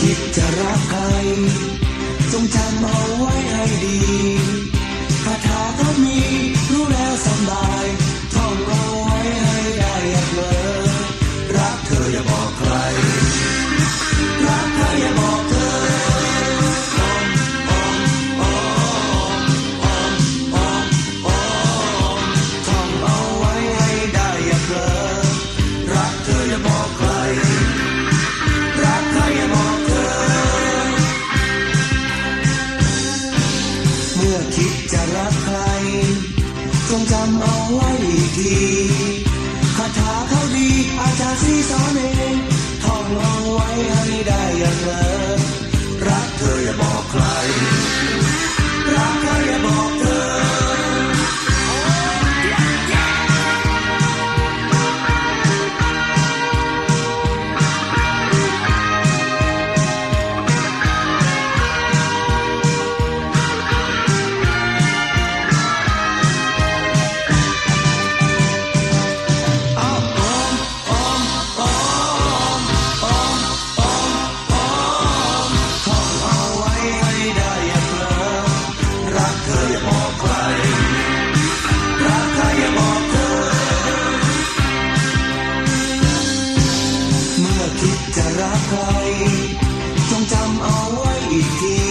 คิดจะรักใครจงจำเอาไว้ให้ดี งจำเอาไว้อีกทีคาถาเขาดีอาจารย์สีสอนเองท่องเอาไว้ให้ได้อย่างเธอรักเธออย่าบอกใคร รักใคร จงจำเอาไว้อีกที